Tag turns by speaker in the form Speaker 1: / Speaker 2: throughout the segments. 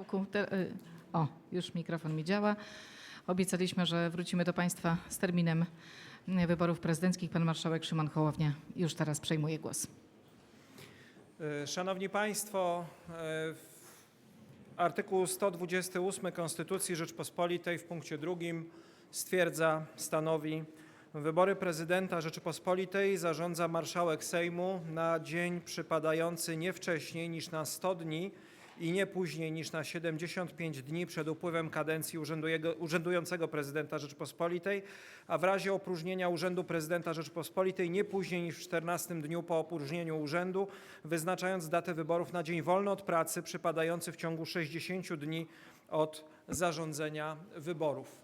Speaker 1: Marszałku, te, y, o, już mikrofon mi działa. Obiecaliśmy, że wrócimy do Państwa z terminem y, wyborów prezydenckich. Pan marszałek Szymon Hołownia już teraz przejmuje głos.
Speaker 2: E, Szanowni Państwo, e, artykuł 128 Konstytucji Rzeczpospolitej w punkcie drugim stwierdza, stanowi, wybory prezydenta Rzeczypospolitej zarządza marszałek Sejmu na dzień przypadający nie wcześniej niż na 100 dni i nie później niż na 75 dni przed upływem kadencji urzędującego prezydenta Rzeczypospolitej, a w razie opróżnienia urzędu prezydenta Rzeczypospolitej nie później niż w 14 dniu po opróżnieniu urzędu, wyznaczając datę wyborów na dzień wolny od pracy przypadający w ciągu 60 dni od zarządzenia wyborów.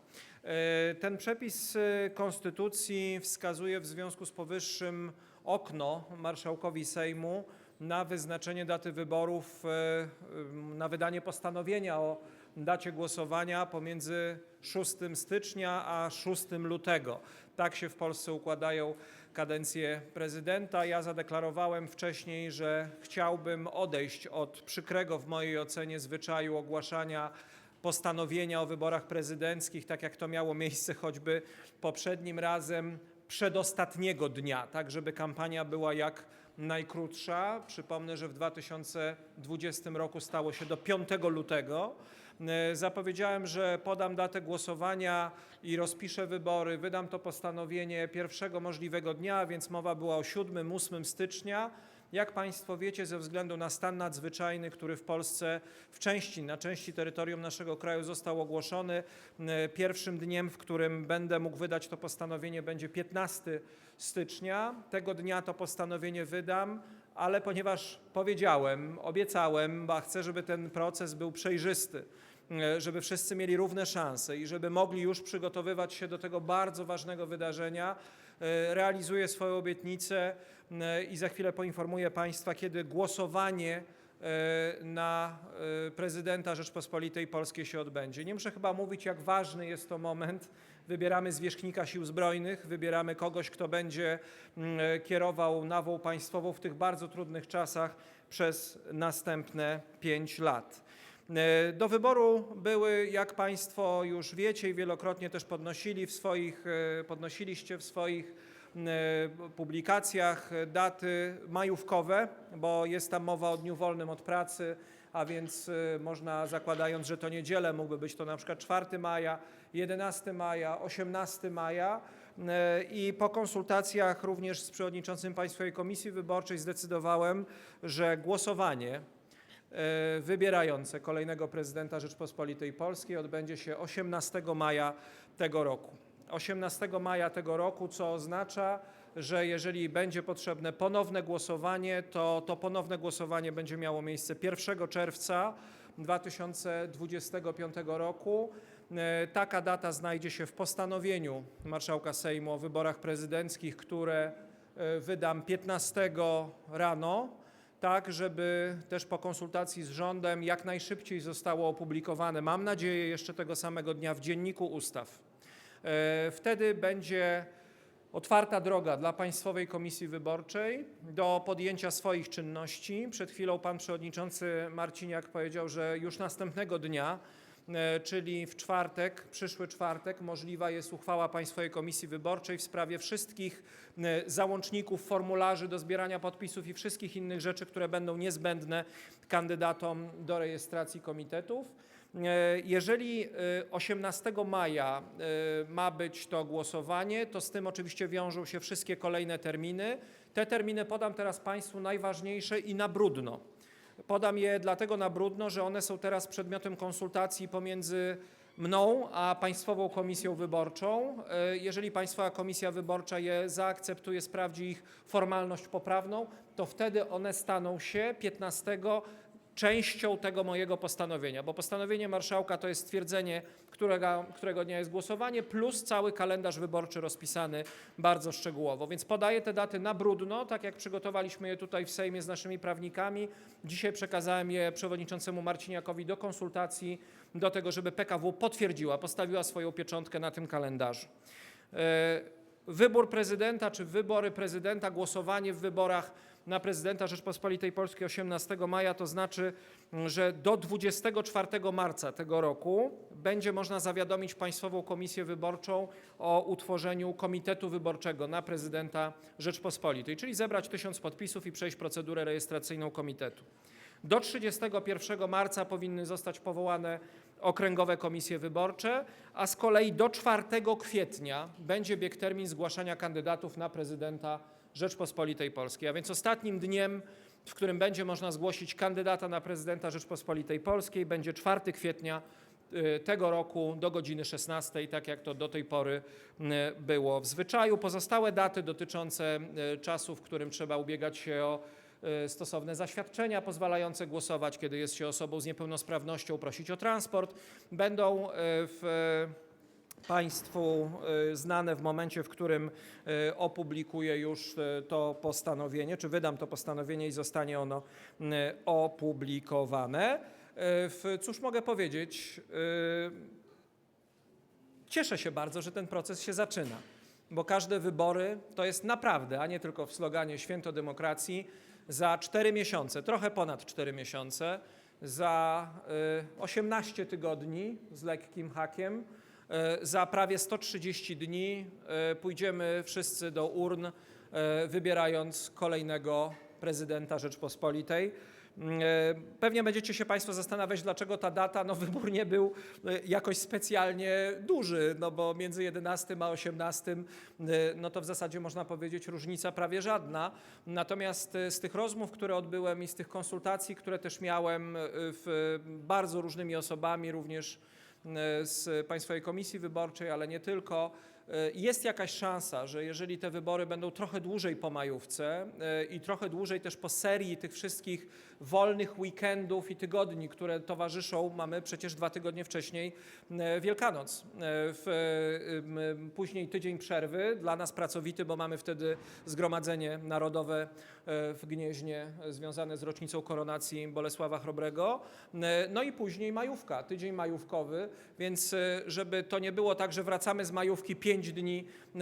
Speaker 2: E, Ten przepis e, Konstytucji wskazuje w związku z powyższym okno marszałkowi Sejmu na wyznaczenie daty wyborów, e, na wydanie postanowienia o dacie głosowania pomiędzy 6 stycznia a 6 lutego. Tak się w Polsce układają kadencje prezydenta. Ja zadeklarowałem wcześniej, że chciałbym odejść od przykrego w mojej ocenie zwyczaju ogłaszania postanowienia o wyborach prezydenckich, tak jak to miało miejsce choćby poprzednim razem, przedostatniego dnia, tak żeby kampania była jak najkrótsza. Przypomnę, że w 2020 roku stało się do 5 lutego. E, Zapowiedziałem, że podam datę głosowania i rozpiszę wybory. Wydam to postanowienie pierwszego możliwego dnia, więc mowa była o 7-8 stycznia. Jak Państwo wiecie, ze względu na stan nadzwyczajny, który w Polsce w części, na części terytorium naszego kraju został ogłoszony, pierwszym dniem, w którym będę mógł wydać to postanowienie, będzie 15 stycznia. Tego dnia to postanowienie wydam, ale ponieważ powiedziałem, obiecałem, bo chcę, żeby ten proces był przejrzysty, żeby wszyscy mieli równe szanse i żeby mogli już przygotowywać się do tego bardzo ważnego wydarzenia, e, realizuję swoją obietnicę i za chwilę poinformuję Państwa, kiedy głosowanie e, na e, prezydenta Rzeczpospolitej Polskiej się odbędzie. Nie muszę chyba mówić, jak ważny jest to moment. Wybieramy zwierzchnika sił zbrojnych, wybieramy kogoś, kto będzie mm, e, kierował nawą państwową w tych bardzo trudnych czasach przez następne pięć lat. E, Do wyboru były, jak Państwo już wiecie i wielokrotnie też podnosili w swoich, e, podnosiliście w swoich e, publikacjach e, daty majówkowe, bo jest tam mowa o dniu wolnym od pracy, a więc e, można zakładając, że to niedzielę mógłby być to na przykład 4 maja, 11 maja, 18 maja E, i po konsultacjach również z przewodniczącym Państwowej Komisji Wyborczej zdecydowałem, że głosowanie wybierające kolejnego prezydenta Rzeczpospolitej Polskiej odbędzie się 18 maja tego roku. 18 maja tego roku, co oznacza, że jeżeli będzie potrzebne ponowne głosowanie, to to ponowne głosowanie będzie miało miejsce 1 czerwca 2025 roku. E, Taka data znajdzie się w postanowieniu marszałka Sejmu o wyborach prezydenckich, które e, wydam 15 rano tak żeby też po konsultacji z rządem jak najszybciej zostało opublikowane, mam nadzieję jeszcze tego samego dnia w Dzienniku Ustaw. E, Wtedy będzie otwarta droga dla Państwowej Komisji Wyborczej do podjęcia swoich czynności. Przed chwilą pan przewodniczący Marciniak powiedział, że już następnego dnia, e, czyli w czwartek, przyszły czwartek, możliwa jest uchwała Państwowej Komisji Wyborczej w sprawie wszystkich e, załączników, formularzy do zbierania podpisów i wszystkich innych rzeczy, które będą niezbędne kandydatom do rejestracji komitetów. E, Jeżeli e, 18 maja e, ma być to głosowanie, to z tym oczywiście wiążą się wszystkie kolejne terminy. Te terminy podam teraz Państwu najważniejsze i na brudno. Podam je dlatego na brudno, że one są teraz przedmiotem konsultacji pomiędzy mną a Państwową Komisją Wyborczą. E, Jeżeli Państwowa Komisja Wyborcza je zaakceptuje, sprawdzi ich formalność poprawną, to wtedy one staną się 15 częścią tego mojego postanowienia, bo postanowienie marszałka to jest stwierdzenie, którego, którego dnia jest głosowanie, plus cały kalendarz wyborczy rozpisany bardzo szczegółowo. Więc podaję te daty na brudno, tak jak przygotowaliśmy je tutaj w Sejmie z naszymi prawnikami. Dzisiaj przekazałem je przewodniczącemu Marciniakowi do konsultacji, do tego, żeby PKW potwierdziła, postawiła swoją pieczątkę na tym kalendarzu. E, Wybór prezydenta czy wybory prezydenta, głosowanie w wyborach na prezydenta Rzeczpospolitej Polskiej 18 maja, to znaczy, że do 24 marca tego roku będzie można zawiadomić Państwową Komisję Wyborczą o utworzeniu komitetu wyborczego na prezydenta Rzeczpospolitej, czyli zebrać tysiąc podpisów i przejść procedurę rejestracyjną komitetu. Do 31 marca powinny zostać powołane okręgowe komisje wyborcze, a z kolei do 4 kwietnia będzie bieg termin zgłaszania kandydatów na prezydenta Rzeczpospolitej Polskiej. A więc ostatnim dniem, w którym będzie można zgłosić kandydata na prezydenta Rzeczpospolitej Polskiej, będzie 4 kwietnia y, tego roku do godziny 16, tak jak to do tej pory y, było w zwyczaju. Pozostałe daty dotyczące y, czasu, w którym trzeba ubiegać się o stosowne zaświadczenia pozwalające głosować, kiedy jest się osobą z niepełnosprawnością, prosić o transport, będą w Państwu y, znane w momencie, w którym y, opublikuję już y, to postanowienie, czy wydam to postanowienie i zostanie ono opublikowane. Cóż mogę powiedzieć? Cieszę się bardzo, że ten proces się zaczyna, bo każde wybory to jest naprawdę, a nie tylko w sloganie Święto Demokracji, za 4 miesiące, trochę ponad 4 miesiące, za y, 18 tygodni z lekkim hakiem, za prawie 130 dni y, pójdziemy wszyscy do urn, y, wybierając kolejnego prezydenta Rzeczpospolitej. E, Pewnie będziecie się Państwo zastanawiać, dlaczego ta data, no wybór nie był e, jakoś specjalnie duży, no bo między 11 a 18, e, no to w zasadzie można powiedzieć różnica prawie żadna. Natomiast e, z tych rozmów, które odbyłem i z tych konsultacji, które też miałem e, w bardzo różnymi osobami, również e, z Państwowej Komisji Wyborczej, ale nie tylko, e, jest jakaś szansa, że jeżeli te wybory będą trochę dłużej po majówce e, i trochę dłużej też po serii tych wszystkich wolnych weekendów i tygodni, które towarzyszą, mamy przecież dwa tygodnie wcześniej e, Wielkanoc. E, W, e, później tydzień przerwy, dla nas pracowity, bo mamy wtedy Zgromadzenie Narodowe e, w Gnieźnie e, związane z rocznicą koronacji Bolesława Chrobrego. E, No i później majówka, tydzień majówkowy, więc e, żeby to nie było tak, że wracamy z majówki pięć dni e,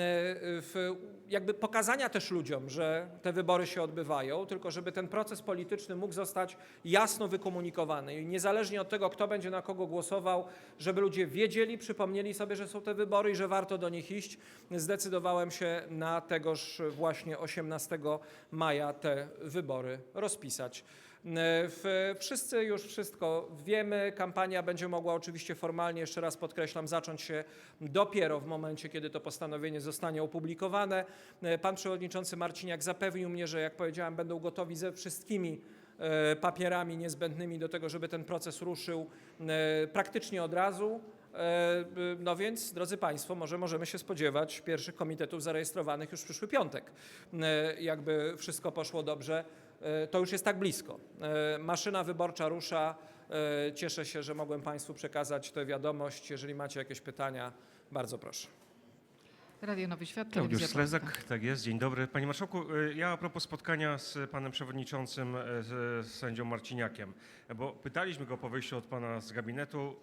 Speaker 2: jakby pokazania też ludziom, że te wybory się odbywają, tylko żeby ten proces polityczny mógł zostać jasno wykomunikowany i niezależnie od tego, kto będzie na kogo głosował, żeby ludzie wiedzieli, przypomnieli sobie, że są te wybory i że warto do nich iść, zdecydowałem się na tegoż właśnie 18 maja te wybory rozpisać. W, wszyscy już wszystko wiemy. Kampania będzie mogła oczywiście formalnie, jeszcze raz podkreślam, zacząć się dopiero w momencie, kiedy to postanowienie zostanie opublikowane. Pan przewodniczący Marciniak zapewnił mnie, że jak powiedziałem, będą gotowi ze wszystkimi e, papierami niezbędnymi do tego, żeby ten proces ruszył e, praktycznie od razu. E, No więc, drodzy Państwo, może możemy się spodziewać pierwszych komitetów zarejestrowanych już w przyszły piątek. E, Jakby wszystko poszło dobrze, e, to już jest tak blisko. Maszyna wyborcza rusza. Cieszę się, że mogłem Państwu przekazać tę wiadomość. Jeżeli macie jakieś pytania, bardzo proszę.
Speaker 1: Radio Nowy Świat,
Speaker 3: Klaudiusz. Slezak, tak jest, dzień dobry. Panie Marszałku, ja a propos spotkania z panem przewodniczącym, z sędzią Marciniakiem, bo pytaliśmy go po wyjściu od pana z gabinetu,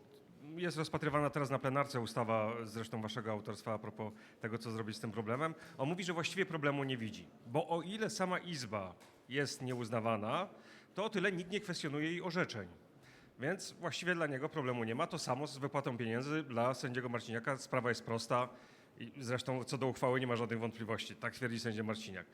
Speaker 3: jest rozpatrywana teraz na plenarce ustawa, zresztą waszego autorstwa, a propos tego, co zrobić z tym problemem. On mówi, że właściwie problemu nie widzi, bo o ile sama Izba jest nieuznawana, to o tyle nikt nie kwestionuje jej orzeczeń. Więc właściwie dla niego problemu nie ma. To samo z wypłatą pieniędzy dla sędziego Marciniaka. Sprawa jest prosta. Zresztą co do uchwały nie ma żadnych wątpliwości. Tak twierdzi sędzia Marciniak.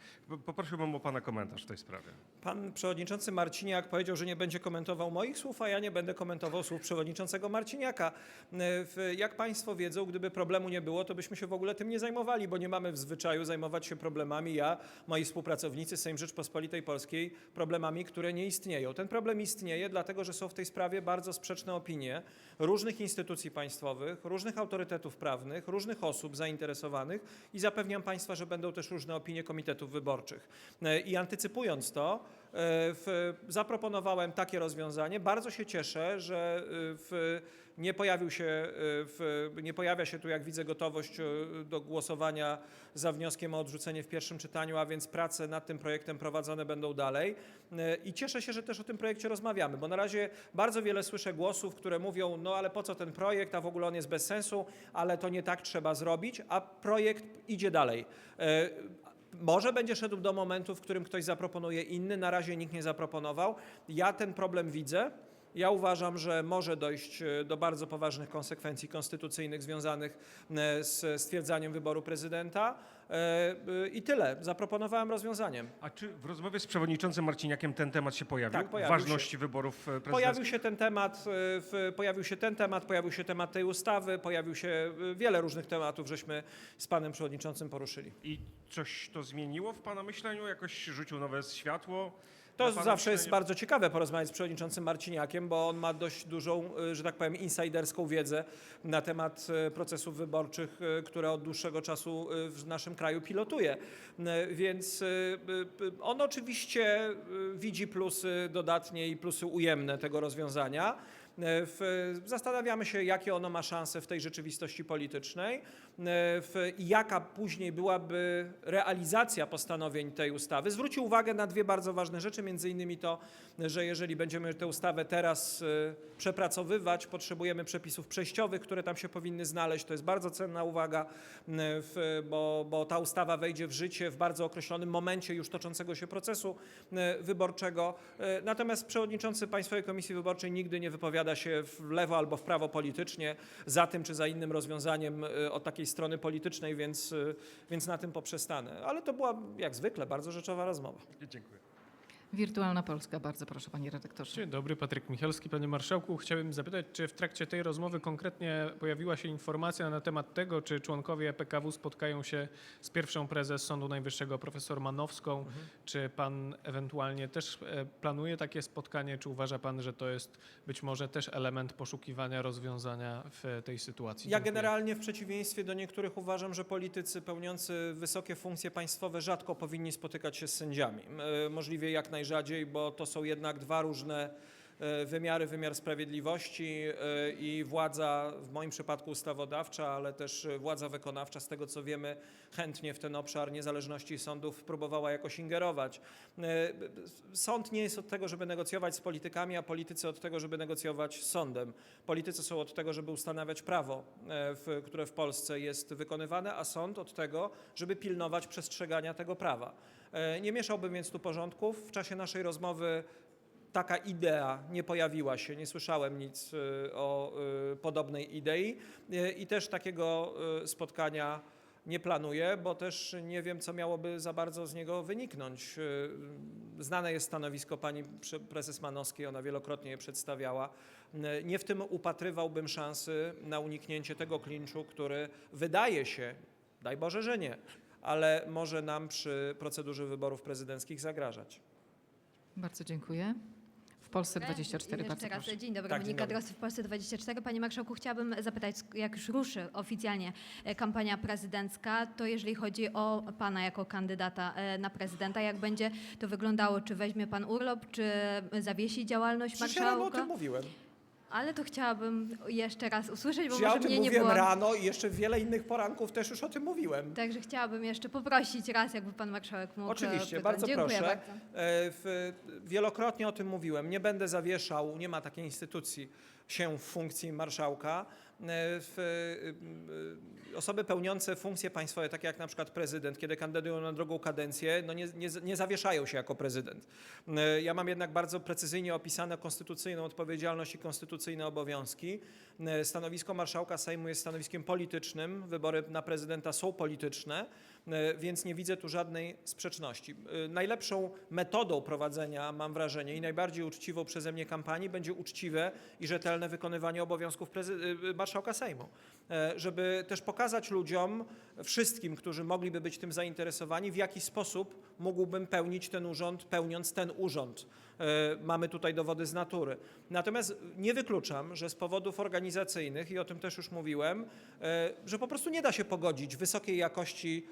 Speaker 3: Poprosiłbym o pana komentarz w tej sprawie.
Speaker 2: Pan przewodniczący Marciniak powiedział, że nie będzie komentował moich słów, a ja nie będę komentował słów przewodniczącego Marciniaka. E, Jak Państwo wiedzą, gdyby problemu nie było, to byśmy się w ogóle tym nie zajmowali, bo nie mamy w zwyczaju zajmować się problemami, ja, moi współpracownicy, Sejm Rzeczpospolitej Polskiej, problemami, które nie istnieją. Ten problem istnieje, dlatego że są w tej sprawie bardzo sprzeczne opinie różnych instytucji państwowych, różnych autorytetów prawnych, różnych osób zainteresowanych i zapewniam Państwa, że będą też różne opinie komitetów wyborczych. E, I antycypując to, e, zaproponowałem takie rozwiązanie. Bardzo się cieszę, że e, w, nie, pojawił się, e, w, nie pojawia się tu, jak widzę, gotowość e, do głosowania za wnioskiem o odrzucenie w pierwszym czytaniu, a więc prace nad tym projektem prowadzone będą dalej. E, I cieszę się, że też o tym projekcie rozmawiamy, bo na razie bardzo wiele słyszę głosów, które mówią, no ale po co ten projekt, a w ogóle on jest bez sensu, ale to nie tak trzeba zrobić, a projekt idzie dalej. Może będzie szedł do momentu, w którym ktoś zaproponuje inny, na razie nikt nie zaproponował. Ja ten problem widzę. Ja uważam, że może dojść e, do bardzo poważnych konsekwencji konstytucyjnych związanych e, z stwierdzaniem wyboru prezydenta. E, I tyle. Zaproponowałem rozwiązaniem.
Speaker 3: A czy w rozmowie z przewodniczącym Marciniakiem ten temat się pojawił?
Speaker 2: Tak, pojawił
Speaker 3: Ważności wyborów e, prezydenckich?
Speaker 2: Pojawił się ten temat, pojawił się ten temat, pojawił się temat tej ustawy, pojawił się wiele różnych tematów, żeśmy z panem przewodniczącym poruszyli.
Speaker 3: I coś to zmieniło w pana myśleniu? Jakoś rzucił nowe światło?
Speaker 2: To
Speaker 3: pana
Speaker 2: zawsze jest bardzo ciekawe porozmawiać z przewodniczącym Marciniakiem, bo on ma dość dużą, e, że tak powiem, insiderską wiedzę na temat e, procesów wyborczych, e, które od dłuższego e, w naszym kraju pilotuje. Więc on oczywiście widzi plusy dodatnie i plusy ujemne tego rozwiązania. E, W, zastanawiamy się, jakie ono ma szanse w tej rzeczywistości politycznej e, i jaka później byłaby realizacja postanowień tej ustawy. Zwrócił uwagę na dwie bardzo ważne rzeczy, między innymi to, że jeżeli będziemy tę ustawę teraz e, przepracowywać, potrzebujemy przepisów przejściowych, które tam się powinny znaleźć. To jest bardzo cenna uwaga, w, bo, bo ta ustawa wejdzie w życie w bardzo określonym momencie już toczącego się procesu wyborczego. Natomiast przewodniczący Państwowej Komisji Wyborczej nigdy nie wypowiada się w lewo albo w prawo politycznie za tym czy za innym rozwiązaniem e, od takiej strony politycznej, więc, e, więc na tym poprzestanę. Ale to była jak zwykle bardzo rzeczowa rozmowa.
Speaker 3: Dziękuję.
Speaker 1: Wirtualna Polska, bardzo proszę panie redaktorze.
Speaker 4: Dzień dobry, Patryk Michalski. Panie Marszałku, chciałbym zapytać, czy w trakcie tej rozmowy konkretnie pojawiła się informacja na temat tego, czy członkowie PKW spotkają się z pierwszą prezes Sądu Najwyższego, profesor Manowską? Czy pan ewentualnie też e, planuje takie spotkanie? Czy uważa pan, że to jest być może też element poszukiwania rozwiązania w tej sytuacji?
Speaker 2: Ja
Speaker 4: Dziękuję.
Speaker 2: generalnie w przeciwieństwie do niektórych uważam, że politycy pełniący wysokie funkcje państwowe rzadko powinni spotykać się z sędziami. E, Możliwie jak najrzadziej, bo to są jednak dwa różne wymiary, wymiar sprawiedliwości e, i władza, w moim przypadku ustawodawcza, ale też e, władza wykonawcza, z tego co wiemy, chętnie w ten obszar niezależności sądów próbowała jakoś ingerować. E, Sąd nie jest od tego, żeby negocjować z politykami, a politycy od tego, żeby negocjować z sądem. Politycy są od tego, żeby ustanawiać prawo, e, które w Polsce jest wykonywane, a sąd od tego, żeby pilnować przestrzegania tego prawa. E, Nie mieszałbym więc tu porządków. W czasie naszej rozmowy taka idea nie pojawiła się, nie słyszałem nic e, o e, podobnej idei E, i też takiego spotkania nie planuję, bo też nie wiem, co miałoby za bardzo z niego wyniknąć. Znane jest stanowisko pani prezes Manowskiej, ona wielokrotnie je przedstawiała. Nie w tym upatrywałbym szansy na uniknięcie tego klinczu, który wydaje się, daj Boże, że nie, ale może nam przy procedurze wyborów prezydenckich zagrażać.
Speaker 1: Bardzo dziękuję. W Polsce 24,
Speaker 5: Jeszcze
Speaker 1: bardzo
Speaker 5: raz,
Speaker 1: proszę.
Speaker 5: dzień dobry,
Speaker 2: Tak, dzień
Speaker 5: Monika
Speaker 2: dobry.
Speaker 5: Drosy w Polsce 24. Panie Marszałku, chciałabym zapytać, jak już ruszy oficjalnie e, kampania prezydencka, to jeżeli chodzi o Pana jako kandydata e, na prezydenta, jak będzie to wyglądało? Czy weźmie Pan urlop, czy zawiesi działalność
Speaker 2: rano o
Speaker 5: Marszałka?
Speaker 2: tym mówiłem.
Speaker 5: Ale to chciałabym jeszcze raz usłyszeć, bo
Speaker 2: Czy ja o
Speaker 5: może
Speaker 2: tym
Speaker 5: mnie nie
Speaker 2: mówiłem
Speaker 5: było.
Speaker 2: rano i jeszcze wiele innych poranków też już o tym mówiłem.
Speaker 5: Także chciałabym jeszcze poprosić raz, jakby Pan Marszałek mógł. e,
Speaker 2: Oczywiście,
Speaker 5: pytać.
Speaker 2: bardzo
Speaker 5: Dziękuję
Speaker 2: proszę.
Speaker 5: bardzo.
Speaker 2: E, w, wielokrotnie o tym mówiłem. Nie będę zawieszał, nie ma takiej instytucji się w funkcji marszałka. E, W, e, osoby pełniące funkcje państwowe, takie jak na przykład prezydent, kiedy kandydują na drugą kadencję, no nie, nie, nie zawieszają się jako prezydent. E, Ja mam jednak bardzo precyzyjnie opisane konstytucyjną odpowiedzialność i konstytucyjne obowiązki. E, Stanowisko marszałka Sejmu jest stanowiskiem politycznym, wybory na prezydenta są polityczne, e, więc nie widzę tu żadnej sprzeczności. E, Najlepszą metodą prowadzenia, mam wrażenie, i najbardziej uczciwą przeze mnie kampanii będzie uczciwe i rzetelne wykonywanie obowiązków prezy- e, marszałka Sejmu, E, żeby też pokazać ludziom, wszystkim, którzy mogliby być tym zainteresowani, w jaki sposób mógłbym pełnić ten urząd, pełniąc ten urząd. E, Mamy tutaj dowody z natury. Natomiast nie wykluczam, że z powodów organizacyjnych, i o tym też już mówiłem, e, że po prostu nie da się pogodzić wysokiej jakości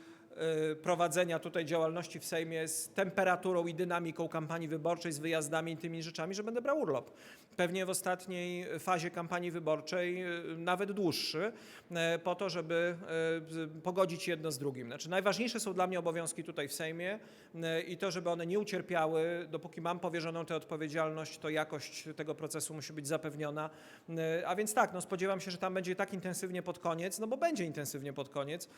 Speaker 2: prowadzenia tutaj działalności w Sejmie z temperaturą i dynamiką kampanii wyborczej, z wyjazdami i tymi rzeczami, że będę brał urlop. Pewnie w ostatniej fazie kampanii wyborczej, e, nawet dłuższy, e, po to, żeby pogodzić jedno z drugim. Znaczy, najważniejsze są dla mnie obowiązki tutaj w Sejmie i to, żeby one nie ucierpiały, dopóki mam powierzoną tę odpowiedzialność, to jakość tego procesu musi być zapewniona. A więc tak, no spodziewam się, że tam będzie tak intensywnie pod koniec, no bo będzie intensywnie pod koniec,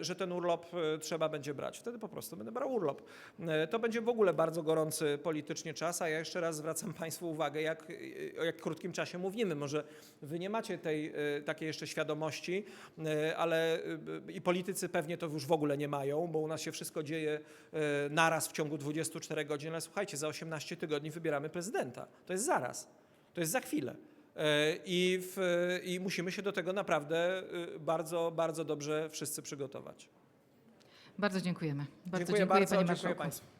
Speaker 2: że ten urlop trzeba będzie brać. Wtedy po prostu będę brał urlop. E, To będzie w ogóle bardzo gorący politycznie czas, a ja jeszcze raz zwracam Państwu uwagę, jak, o jak krótkim czasie mówimy. Może Wy nie macie tej e, takiej jeszcze świadomości, e, ale e, i politycy pewnie to już w ogóle nie mają, bo u nas się wszystko dzieje e, naraz w ciągu 24 godzin, ale słuchajcie, za 18 tygodni wybieramy prezydenta. To jest zaraz. To jest za chwilę. E, I, w, I musimy się do tego naprawdę e, bardzo, bardzo dobrze wszyscy przygotować.
Speaker 1: Bardzo dziękujemy. Bardzo
Speaker 2: dziękuję
Speaker 1: dziękuję,
Speaker 2: bardzo,
Speaker 1: panie
Speaker 2: dziękuję. Państwu.